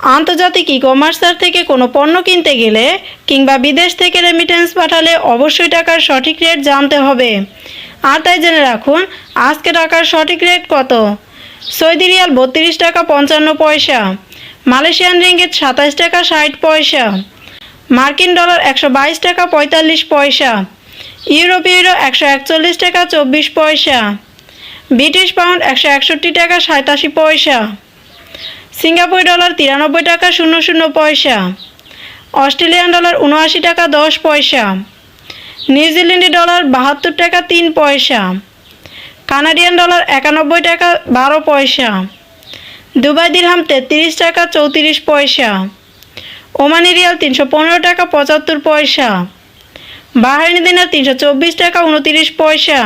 আন্তর্জাতিক ই কমার্সার থেকে কোনো পণ্য কিনতে গেলে কিংবা বিদেশ থেকে রেমিটেন্স পাঠালে অবশ্যই টাকার সঠিক রেট জানতে হবে। আর তাই জেনে রাখুন, আজকে টাকার সঠিক রেট কত? সৌদি রিয়াল বত্রিশ টাকা পঞ্চান্ন পয়সা, মালয়েশিয়ান রিঙ্গিত সাতাশ টাকা ষাট পয়সা, মার্কিন ডলার একশো বাইশ টাকা পঁয়তাল্লিশ পয়সা, ইউরোপীয় ইউরো একশো একচল্লিশ টাকা চব্বিশ পয়সা, ব্রিটিশ পাউন্ড একশো একষট্টি টাকা সাতাশি পয়সা। সিঙ্গাপুর ডলার তিরানব্বই টাকা শূন্য শূন্য পয়সা, অস্ট্রেলিয়ান ডলার উনআশি টাকা দশ পয়সা নিউজিল্যান্ডি ডলার বাহাত্তর টাকা তিন পয়সা, কানাডিয়ান ডলার একানব্বই টাকা বারো পয়সা, দুবাই দিরহাম তেত্রিশ টাকা চৌত্রিশ পয়সা, ওমানি রিয়াল তিনশো পনেরো টাকা পঁচাত্তর পয়সা, বাহারিনি দিনার তিনশো চব্বিশ টাকা উনতিরিশ পয়সা,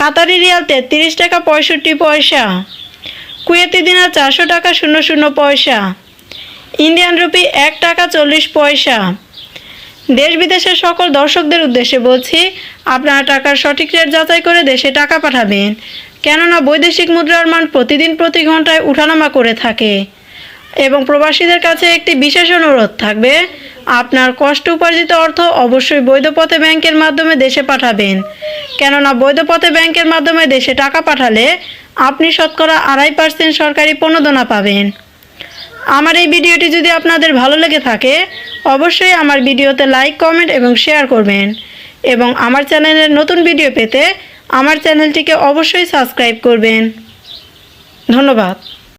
কাতারি রিয়াল তেত্রিশ টাকা পঁয়ষট্টি পয়সা কুয়েতি দিনার চারশো টাকা শূন্য শূন্য পয়সা। ইন্ডিয়ান রুপি এক টাকা চল্লিশ পয়সা। দেশ বিদেশের সকল দর্শকদের উদ্দেশ্যে বলছি, আপনারা টাকার সঠিক রেট যাচাই করে দেশে টাকা পাঠাবেন। কেননা বৈদেশিক মুদ্রার মান প্রতিদিন প্রতি ঘন্টায় উঠানামা করে থাকে। এবং প্রবাসীদের কাছে একটি বিশেষ অনুরোধ থাকবে, আপনার কষ্ট উপার্জিত অর্থ অবশ্যই বৈধ পথে ব্যাংকের মাধ্যমে দেশে পাঠাবেন। কেননা বৈধ পথে ব্যাংকের মাধ্যমে দেশে টাকা পাঠালে আপনি শতকরা আড়াই পার্সেন্ট সরকারি প্রণোদনা পাবেন। আমার এই ভিডিওটি যদি আপনাদের ভালো লেগে থাকে, অবশ্যই আমার ভিডিওতে লাইক, কমেন্ট এবং শেয়ার করবেন। এবং আমার চ্যানেলের নতুন ভিডিও পেতে আমার চ্যানেলটিকে অবশ্যই সাবস্ক্রাইব করবেন। ধন্যবাদ।